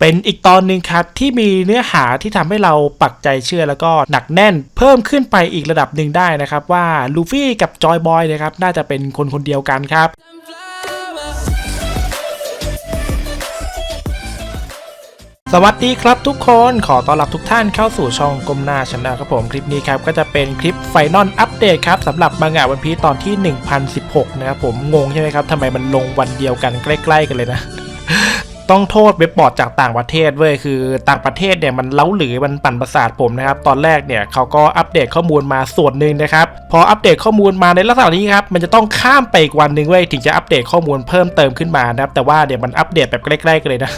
เป็นอีกตอนหนึ่งครับที่มีเนื้อหาที่ทำให้เราปักใจเชื่อแล้วก็หนักแน่น เพิ่มขึ้นไปอีกระดับหนึ่งได้นะครับ ว่าลูฟี่กับจอยบอยนะครับน่าจะเป็นคนคนเดียวกันครับสวัสดีครับทุกคนขอต้อนรับทุกท่านเข้าสู่ช่องกลมหน้าชนะครับผมคลิปนี้ครับก็จะเป็นคลิปไฟนอลอัปเดตครับสำหรับมังงะวันพีตอนที่ 1016 นะครับผมงงใช่ไหมครับทำไมมันลงวันเดียวกันใกล้ ๆ กันเลยนะ ต้องโทษเว็บบอร์ดจากต่างประเทศเว้ยคือต่างประเทศเนี่ยมันเล้าหรือมันปั่นประสาทผมนะครับตอนแรกเนี่ยเขาก็อัปเดตข้อมูลมาส่วนหนึ่งนะครับพออัปเดตข้อมูลมาในลักษณะนี้ครับมันจะต้องข้ามไปอีกวันหนึ่งเว้ยถึงจะอัปเดตข้อมูลเพิ่มเติมขึ้นมานะครับแต่ว่าเดี๋ยวมันอัปเดตแบบใกล้ๆกันเลยนะ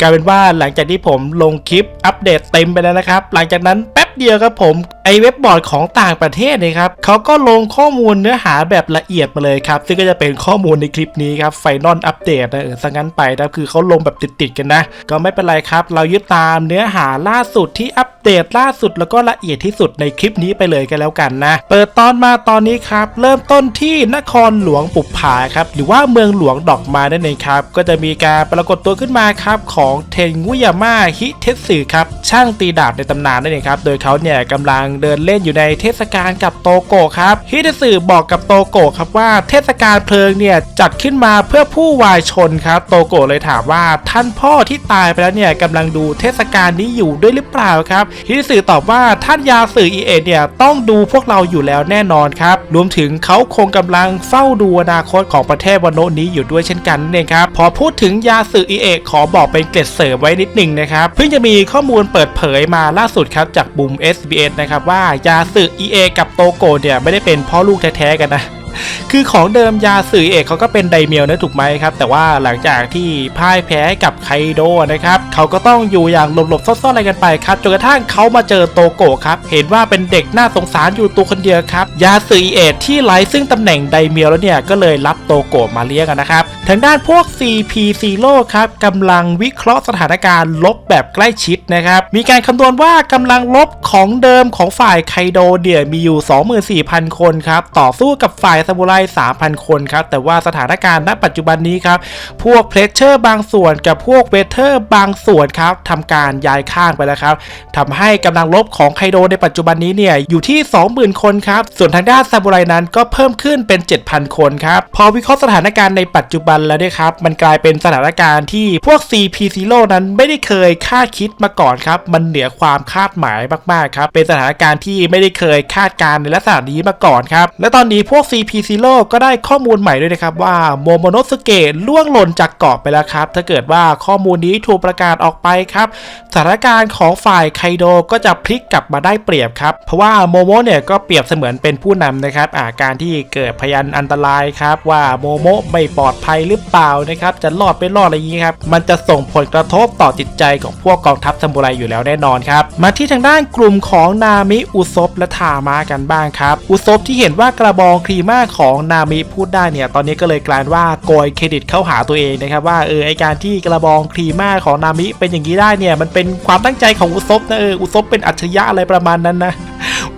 กลายเป็นว่าหลังจากที่ผมลงคลิปอัปเดตเต็มไปแล้วนะครับ หลังจากนั้นแป๊บเดียวครับผม เว็บบอร์ดของต่างประเทศนี่ยครับเขาก็ลงข้อมูลเนื้อหาแบบละเอียดมาเลยครับ ซึ่งก็จะเป็นข้อมูลในคลิปนี้ครับไฟนอลอัปเดตนะเออซะงั้นไปนะคือเขาลงแบบติดๆกันนะ ก็ไม่เป็นไรครับ เรายึดตามเนื้อหาล่าสุดที่อัปเดตล่าสุดแล้วก็ละเอียดที่สุดในคลิปนี้ไปเลยกันแล้วกันนะ เปิดตอนมาตอนนี้ครับ เริ่มต้นที่นครหลวงปุบผาครับหรือว่าเมืองหลวงดอกไม้นั่นเองครับ ก็จะมีการปรากฏตัวขึ้นมาครับของเทนงุยาม่าฮิเทสึครับช่างตีดาบในตำนานนั่นเองครับโดยเขาเนี่ยกำลังเดินเล่นอยู่ในเทศกาลกับโตโกะครับฮิเทสึบอกกับโตโกะครับว่าเทศกาลเพลิงเนี่ยจัดขึ้นมาเพื่อผู้วายชนครับ โตโกะเลยถามว่าท่านพ่อที่ตายไปแล้วเนี่ยกำลังดูเทศกาลนี้อยู่ด้วยหรือเปล่าครับฮิเทสึตอบว่าท่านยาสื่ออีเอเนี่ยต้องดูพวกเราอยู่แล้วแน่นอนครับรวมถึงเขาคงกำลังเฝ้าดูอนาคตของประเทศวโนนี้อยู่ด้วยเช่นกันนั่นเองครับพอพูดถึงยาสื่ออีเอขอบอกเป็นเกร็ดเสริมไว้นิดหนึ่งนะครับเพิ่งจะมีข้อมูลเปิดเผยมาล่าสุดครับจากบุม SBS นะครับว่า ยาสึอีเอกับโตโกะเนี่ยไม่ได้เป็นพ่อลูกแท้ๆกันนะ คือของเดิมยาสื่อเอกเขาก็เป็นไดเมียวนะถูกไหมครับ แต่ว่าหลังจากที่พ่ายแพ้กับไคโดนะครับเขาก็ต้องอยู่อย่างหลบๆซ่อนๆอะไรกันไปครับจนกระทั่งเขามาเจอโตโกะครับ เห็นว่าเป็นเด็กน่าสงสารอยู่ตัวคนเดียวครับ ยาสื่อเอกที่ไร้ซึ่งตำแหน่งไดเมียวแล้วเนี่ยก็เลยรับโตโกะมาเลี้ยงนะครับทางด้านพวก CP Zero ครับกำลังวิเคราะห์สถานการณ์ลบแบบใกล้ชิดนะครับมีการคำนวณว่ากำลังลบของเดิมของฝ่ายไคโดเนี่ยมีอยู่ 24,000 คนครับต่อสู้กับฝ่ายซามูไร 3,000 คนครับ แต่ว่าสถานการณ์ณปัจจุบันนี้ครับ พวกเพรสเชอร์บางส่วนกับพวกเวเทอร์บางส่วนครับทำการย้ายข้างไปแล้วครับทำให้กำลังลบของไคโดในปัจจุบันนี้เนี่ยอยู่ที่ 20,000 คนครับ ส่วนทางด้านซามูไรนั้นก็เพิ่มขึ้นเป็น 7,000 คนครับพอวิเคราะห์สถานการณ์ในปัจจุบันแล้วเนี่ยครับมันกลายเป็นสถานการณ์ที่พวก CP Zero นั้นไม่ได้เคยคาดคิดมาก่อนครับ มันเหนือความคาดหมายมากๆครับเป็นสถานการณ์ที่ไม่ได้เคยคาดการณ์ในลักษณะนี้มาก่อนครับและตอนนี้พวก CP Zero ก็ได้ข้อมูลใหม่ด้วยนะครับว่าโมโมโนสเกะล่วงหล่นจากเกาะไปแล้วครับ ถ้าเกิดว่าข้อมูลนี้ถูกประกาศออกไปครับสถานการณ์ของฝ่ายไคโดก็จะพลิกกลับมาได้เปรียบครับ เพราะว่าโมโมเนี่ยก็เปรียบเสมือนเป็นผู้นำนะครับอาการที่เกิดพยันอันตรายครับว่าโมโมไม่ปลอดภัยหรือเปล่านะครับจะรอดไปรอดอะไรอย่างนี้ครับมันจะส่งผลกระทบต่อจิตใจของพวกกองทัพซามูไรอยู่แล้วแน่นอนครับมาที่ทางด้านกลุ่มของนามิอุซบและทามากันบ้างครับอุซบที่เห็นว่ากระบองครีมาของนามิพูดได้เนี่ยตอนนี้ก็เลยกลายว่าโกยเครดิตเข้าหาตัวเองนะครับว่าเออไอการที่กระบองครีม่าของนามิเป็นอย่างนี้ได้เนี่ยมันเป็นความตั้งใจของอุซบนะเอออุซบเป็นอัจฉริยะอะไรประมาณนั้นนะ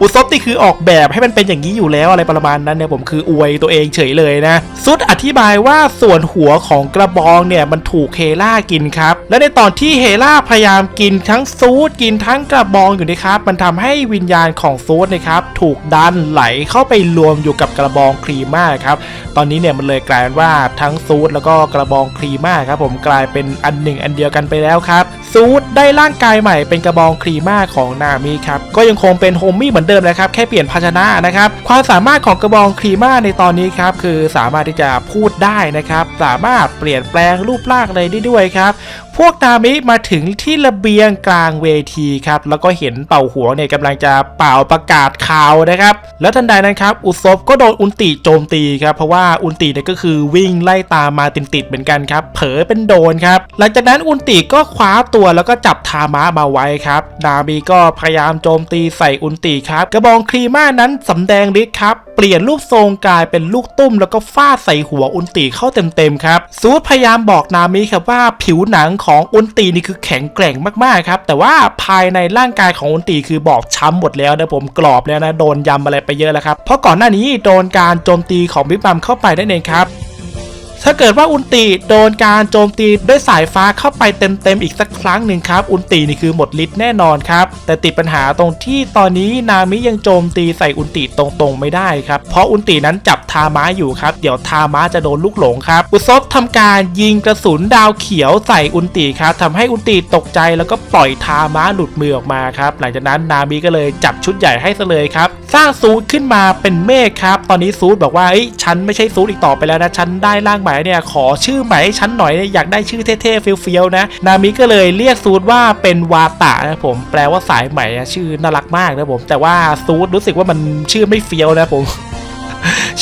อุซบนี่คือออกแบบให้มันเป็นอย่างนี้อยู่แล้วอะไรประมาณนั้นเนี่ยผมคืออวยตัวเองเฉยเลยนะ ซุดอธิบายว่าส่วนหัวของกระบองเนี่ยมันถูกเฮล่ากินครับ และในตอนที่เฮล่าพยายามกินทั้งซูดกินทั้งกระบองอยู่นะครับ มันทำให้วิญญาณของซูดนะครับถูกดันไหลเข้าไปรวมอยู่กับกระบองครีม่าครับ ตอนนี้เนี่ยมันเลยกลายเป็นว่าทั้งซูดแล้วก็กระบองครีม่าครับผมกลายเป็นอันหนึ่งอันเดียวกันไปแล้วครับซูดได้ร่างกายใหม่เป็นกระบองครีม่าของนามิครับก็ยังคงเป็นโฮมมี่เหมือนเดิมนะครับแค่เปลี่ยนภาชนะนะครับความสามารถของกระบองครีม่าในตอนนี้ครับคือสามารถที่จะพูดได้นะครับสามารถเปลี่ยนแปลงรูปร่างอะไรได้ด้วยครับ พวกนามิมาถึงที่ระเบียงกลางเวทีครับ แล้วก็เห็นเป่าหัวเนี่ยกำลังจะเป่าประกาศข่าวนะครับ แล้วทันใดนั้นครับ อุซบก็โดนอุนติโจมตีครับ เพราะว่าอุนติเนี่ยก็คือวิ่งไล่ตามมาติดๆเหมือนกันครับ เผลอเป็นโดนครับ หลังจากนั้นอุนติก็คว้าตัวแล้วก็จับทามะมาไว้ครับนามิก็พยายามโจมตีใส่อุนติครับ กระบองครีม่านั้นสำแดงฤทธิ์ครับเปลี่ยนรูปทรงกลายเป็นลูกตุ้ม แล้วก็ฟาดใส่หัวอุนตีเข้าเต็มๆครับซูดพยายามบอกนามิครับว่าผิวหนังของอุนตีนี่คือแข็งแกร่งมากๆครับแต่ว่าภายในร่างกายของอุนตีคือบอกช้ำหมดแล้วนะผมกรอบแล้วนะโดนยำอะไรไปเยอะแล้วครับเพราะก่อนหน้านี้โดนการโจมตีของบิ๊กบัมเข้าไปนั่นเองครับ ถ้าเกิดว่าอุนติโดนการโจมตีด้วยสายฟ้าเข้าไปเต็มๆอีกสักครั้งหนึ่งครับอุนตินี่คือหมดฤทธิ์แน่นอนครับ แต่ติดปัญหาตรงที่ตอนนี้นามิยังโจมตีใส่อุนติตรงๆไม่ได้ครับ เพราะอุนตินั้นจับทาม้าอยู่ครับ เดี๋ยวทาม้าจะโดนลูกหลงครับอุซบทำการยิงกระสุนดาวเขียวใส่อุนติครับทำให้อุนติตกใจแล้วก็ปล่อยทาม้าหลุดมือออกมาครับหลังจากนั้นนามิก็เลยจับชุดใหญ่ให้ซะเลยครับสร้างซูดขึ้นมาเป็นเมฆครับตอนนี้ซูดบอกว่าเอ้ยฉันไม่ใช่ซูดอีกต่อไปแล้วนะฉันได้ร่างใหม่เนี่ยขอชื่อใหม่ให้ฉันหน่อยอยากได้ชื่อเท่ๆเฟี้ยวๆนะนามิก็เลยเรียกซูดว่าเป็นวาตะนะผมแปลว่าสายใหม่ชื่อน่ารักมากนะผมแต่ว่าซูดรู้สึกว่ามันชื่อไม่เฟี้ยวนะผม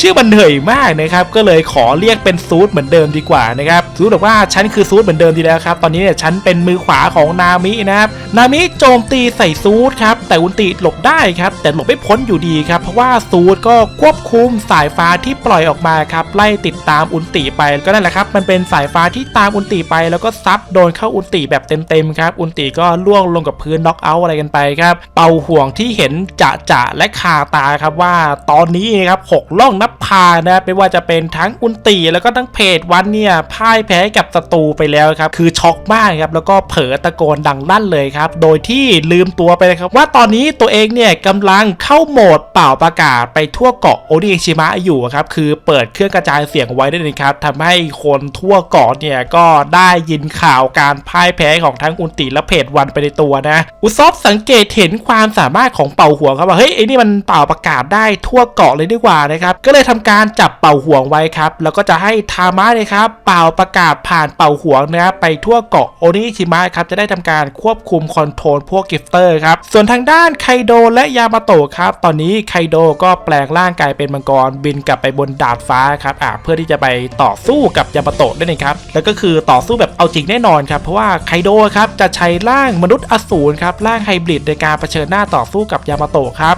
ชื่อมันเหนื่อยมากนะครับก็เลยขอเรียกเป็นซูดเหมือนเดิมดีกว่านะครับซูดบอกว่าฉันคือซูดเหมือนเดิมดีแล้วครับตอนนี้เนี่ยฉันเป็นมือขวาของนามินะครับนามิโจมตีใส่ซูดครับแต่อุนติหลบได้ครับแต่หลบไม่พ้นอยู่ดีครับเพราะว่าซูดก็ควบคุมสายฟ้าที่ปล่อยออกมาครับไล่ติดตามอุนติไปก็นั่นแหละครับมันเป็นสายฟ้าที่ตามอุนติไป แล้วก็ซับโดนเข้าอุนติแบบเต็มๆครับอุนติก็ล่วงลงกับพื้นน็อกเอาท์อะไรกันไปครับเป่าห่วงที่เห็นจะจะและคาตาครับว่าตอนนี้นะครับหกล่องนับพานะไม่ว่าจะเป็นทั้งอุนตีแล้วก็ทั้งเพจวันเนี่ยพ่ายแพ้กับศัตรูไปแล้วครับคือช็อกมากครับแล้วก็เผลอตะโกนดังลั่นเลยครับโดยที่ลืมตัวไปเลยครับ ว่าตอนนี้ตัวเองเนี่ยกำลังเข้าโหมดเป่าประกาศไปทั่วเกาะโอริเอชิมะอยู่ครับคือเปิดเครื่องกระจายเสียงไว้ด้วยนะครับทำให้คนทั่วเกาะเนี่ยก็ได้ยินข่าวการพ่ายแพ้ของทั้งอุนติและเพจวันไปในตัวนะ อุซอบสังเกตเห็นความสามารถของเป่าหัวครับว่าเฮ้ยไอ้นี่มันเป่าประกาศได้ทั่วเกาะเลยดีกว่านะครับก็เลยทำการจับเป่าห่วงไว้ครับ แล้วก็จะให้ทามะเลยครับ เป่าประกาศผ่านเป่าห่วงนะครับไปทั่วเกาะโอนิชิมะครับจะได้ทำการควบคุมคอนโทรลพวกกิฟเตอร์ครับส่วนทางด้านไคโดและยามาโตะครับตอนนี้ไคโดก็แปลงร่างกายเป็นมังกรบินกลับไปบนดาดฟ้าครับอ่าเพื่อที่จะไปต่อสู้กับยามาโตะนั่นเองครับแล้วก็คือต่อสู้แบบเอาจริงแน่นอนครับเพราะว่าไคโดครับจะใช้ร่างมนุษย์อสูรครับร่างไฮบริดในการเผชิญหน้าต่อสู้กับยามาโตะครับ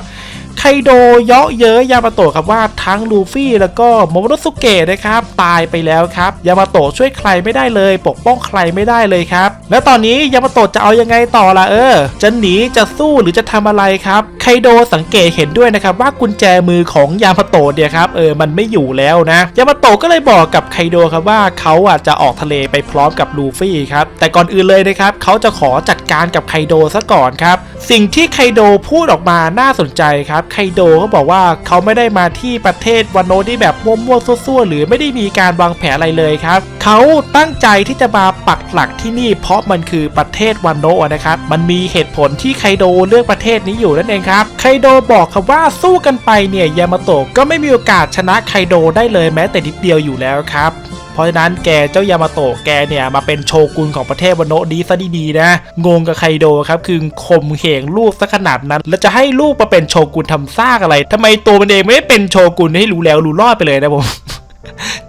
ไคโดเยาะเย้ยยามาโตะครับว่าทั้งลูฟี่แล้วก็โมโมโนสุเกะนะครับตายไปแล้วครับยามาโตะช่วยใครไม่ได้เลย ปกป้องใครไม่ได้เลยครับ แล้วตอนนี้ยามาโตะจะเอายังไงต่อล่ะเออ จะหนีจะสู้หรือจะทำอะไรครับไคโดสังเกตเห็นด้วยนะครับว่ากุญแจมือของยามาโตะเนี่ยครับเออมันไม่อยู่แล้วนะยามาโตะก็เลยบอกกับไคโดครับว่าเขาอะจะออกทะเลไปพร้อมกับลูฟี่ครับแต่ก่อนอื่นเลยนะครับเขาจะขอจัดการกับไคโดซะก่อนครับ สิ่งที่ไคโดพูดออกมาน่าสนใจครับ ไคโดเขาบอกว่าเขาไม่ได้มาที่ประเทศวานโนที่แบบมั่วๆซั่วๆหรือไม่ได้มีการวางแผนอะไรเลยครับ เขาตั้งใจที่จะมาปักหลักที่นี่ เพราะมันคือประเทศวานโนนะครับ มันมีเหตุผลที่ไคโดเลือกประเทศนี้อยู่นั่นเองครับไคโดบอกครับว่าสู้กันไปเนี่ยยามาโตะก็ไม่มีโอกาสชนะไคโดได้เลยแม้แต่นิดเดียวอยู่แล้วครับ เพราะฉะนั้นแกเจ้ายามาโตะแกเนี่ยมาเป็นโชกุนของประเทศวโนะดีซะดีๆนะ งงกับไคโดครับคือข่มเหงลูกซะขนาดนั้น แล้วจะให้ลูกมาเป็นโชกุนทำซากอะไรทำไมตัวมันเองไม่ได้เป็นโชกุนให้รู้แล้วรู้รอดไปเลยนะผม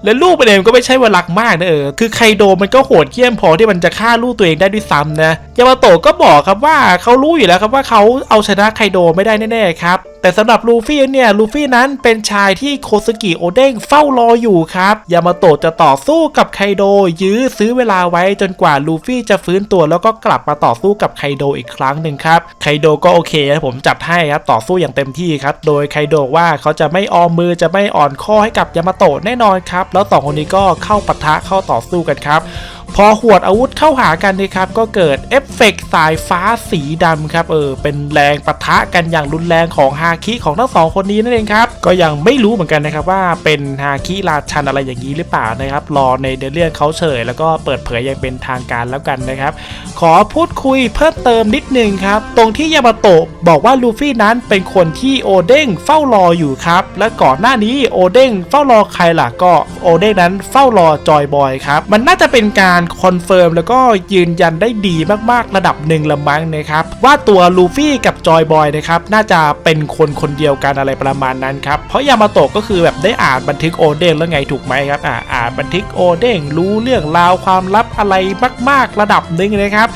แล้วลูกมันเองก็ไม่ใช่ว่ารักมากนะเออ คือไคโดมันก็โหดเหี้ยมพอที่มันจะฆ่าลูกตัวเองได้ด้วยซ้ำนะ ยามาโตะก็บอกครับว่าเขารู้อยู่แล้วครับว่าเขาเอาชนะไคโดไม่ได้แน่ๆครับ แต่สำหรับลูฟี่เนี่ยลูฟี่นั้นเป็นชายที่โคสกิโอเด้งเฝ้ารออยู่ครับยามาโตะจะต่อสู้กับไคโด ยื้อซื้อเวลาไว้จนกว่าลูฟี่จะฟื้นตัวแล้วก็กลับมาต่อสู้กับไคโดอีกครั้งหนึ่งครับไคโดก็โอเคครับผมจัดให้ครับต่อสู้อย่างเต็มที่ครับโดยไคโดว่าเขาจะไม่ออมมือจะไม่อ่อนข้อให้กับยามาโตะแน่นอนครับแล้วสองคนนี้ก็เข้าปะทะเข้าต่อสู้กันครับ พอหวดอาวุธเข้าหากันนะครับก็เกิดเอฟเฟกต์สายฟ้าสีดำครับเออเป็นแรงปะทะกันอย่างรุนแรงของฮาคิของทั้งสองคนนี้นั่นเองครับก็ยังไม่รู้เหมือนกันนะครับว่าเป็นฮาคิราชันอะไรอย่างนี้หรือเปล่านะครับรอในเรื่องเขาเฉยแล้วก็เปิดเผยอย่างเป็นทางการแล้วกันนะครับ ขอพูดคุยเพิ่มเติมนิดนึงครับ ตรงที่ยามาโตะบอกว่าลูฟี่นั้นเป็นคนที่โอเด้งเฝ้ารออยู่ครับ และก่อนหน้านี้โอเด้งเฝ้ารอใครล่ะก็โอเด้งนั้นเฝ้ารอจอยบอยครับมันน่าจะเป็นการการคอนเฟิร์มแล้วก็ยืนยันได้ดีมากๆระดับหนึ่งละมั้งนะครับว่าตัวลูฟี่กับจอยบอยนะครับน่าจะเป็นคนคนเดียวกันอะไรประมาณนั้นครับเพราะยามาโตะก็คือแบบได้อ่านบันทึกโอเด้งแล้วไงถูกไหมครับอ่าอ่านบันทึกโอเด้งรู้เรื่องราวความลับอะไรมาก ๆระดับหนึ่งนะครับ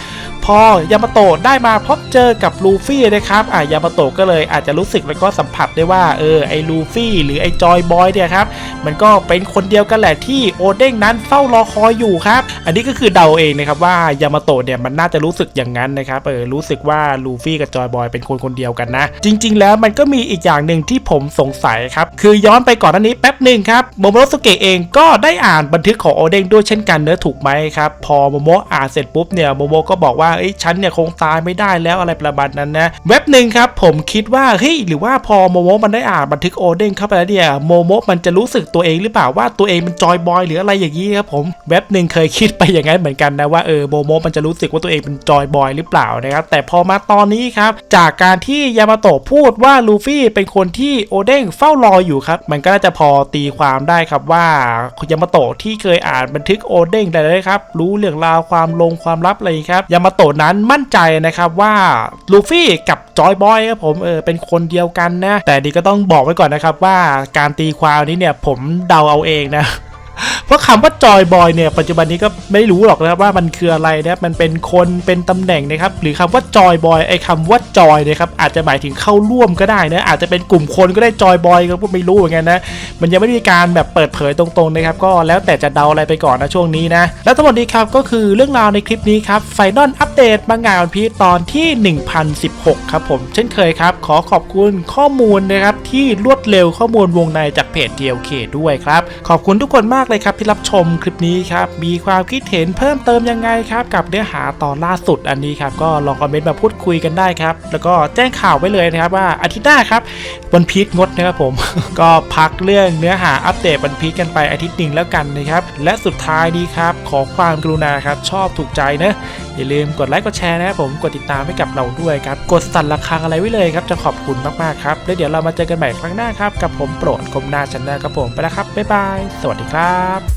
พอยามาโตะได้มาพบเจอกับลูฟี่นะครับอ่ายามาโตะก็เลยอาจจะรู้สึกแล้วก็สัมผัสได้ว่าเออไอ้ลูฟี่หรือไอ้จอยบอยเนี่ยครับมันก็เป็นคนเดียวกันแหละที่โอเด้งนั้นเฝ้ารอคอยอยู่ครับ อันนี้ก็คือเดาเองนะครับว่ายามาโตะเนี่ยมันน่าจะรู้สึกอย่างนั้นนะครับเออรู้สึกว่าลูฟี่กับจอยบอยเป็นคนคนเดียวกันนะ จริง ๆ แล้วมันก็มีอีกอย่างหนึ่งที่ผมสงสัยครับคือย้อนไปก่อนหน้านี้แป๊บหนึ่งครับโมโมโรสุเกะเองก็ได้อ่านบันทึกของโอเด้งด้วยเช่นกันเนื้อถูกไหมครับพอโมโมอ่านเสร็จปุ๊บเนี่ยโมโมก็บอกว่าเอ้ฉันเนี่ยคงตายไม่ได้แล้วอะไรประมาณนั้นนะเว็บหนึ่งครับผมคิดว่าเฮ้ยหรือว่าพอโมโมมันได้อ่านบันทึกโอเด้งเข้าไปแล้วเนี่ยโมโมมันจะรู้สึกตัวเองหรือเปล่าว่าตัวเองเป็นจอยบอยหรืออะไรอย่างนี้ครับผมเว็บหนึ่งเคยคิดไปอย่างนั้นเหมือนกันนะว่าเออโมโมมันจะรู้สึกว่าตัวเองเป็นจอยบอยหรือเปล่านะครับแต่พอมาตอนนี้ครับจากการที่ยามาโตะพูดว่าลูฟี่เป็นคนที่โอเด้งเฝ้ารออยู่ครับมันก็น่าจะพอตีความได้ครับว่ายามาโตะที่เคยอ่านบันทึกโอเด้งได้เลยครับรู้เรื่องราวความลงความลับอะไรครับยามาโตะนั้นมั่นใจนะครับว่าลูฟี่กับจอยบอยครับผมเออเป็นคนเดียวกันนะ แต่ดีก็ต้องบอกไว้ก่อนนะครับว่าการตีความนี้เนี่ยผมเดาเอาเองนะ เพราะคำว่าจอยบอยเนี่ยปัจจุบันนี้ก็ไม่รู้หรอกนะครับว่ามันคืออะไรนะมันเป็นคนเป็นตำแหน่งนะครับหรือคำว่าจอยบอยไอ้คำว่าจอยนะครับอาจจะหมายถึงเข้าร่วมก็ได้นะอาจจะเป็นกลุ่มคนก็ได้จอยบอยก็ไม่รู้เหมือนกันนะมันยังไม่มีการแบบเปิดเผยตรงๆนะครับก็แล้วแต่จะเดาอะไรไปก่อนนะช่วงนี้นะแล้วทั้งหมดนี้ครับก็คือเรื่องราวในคลิปนี้ครับไฟนอลอัปเดตมางานวันพีชตอนที่ 1016 ครับผมเช่นเคยครับ ขอขอบคุณข้อมูลนะครับที่รวดเร็วข้อมูลวงในจากเพจ DLK ด้วยครับ ขอบคุณทุกคนมากเลยครับที่รับชมคลิปนี้ครับ มีความคิดเห็นเพิ่มเติมยังไงครับ กับเนื้อหาตอนล่าสุดอันนี้ครับ ก็ลองคอมเมนต์มาพูดคุยกันได้ครับ แล้วก็แจ้งข่าวไว้เลยนะครับว่าอาทิตย์หน้าครับวันพีชงดนะครับผม ก็พักเรื่องเนื้อหาอัปเดตวันพีชกันไปอาทิตย์หนึ่งแล้วกันนะครับ และสุดท้ายนี้ครับ ขอความกรุณาครับชอบถูกใจนะอย่าลืมกดไลค์กดแชร์นะครับผมกดติดตามให้กับเราด้วยครับ กดสั่นระฆังอะไรไว้เลยครับจะขอบคุณมากๆครับแล้วเดี๋ยวเรามาเจอกันใหม่ครั้งหน้าครับกับผมโปรดกมนาชันนาครับผมไปแล้วครับบ๊ายบาย สวัสดีครับ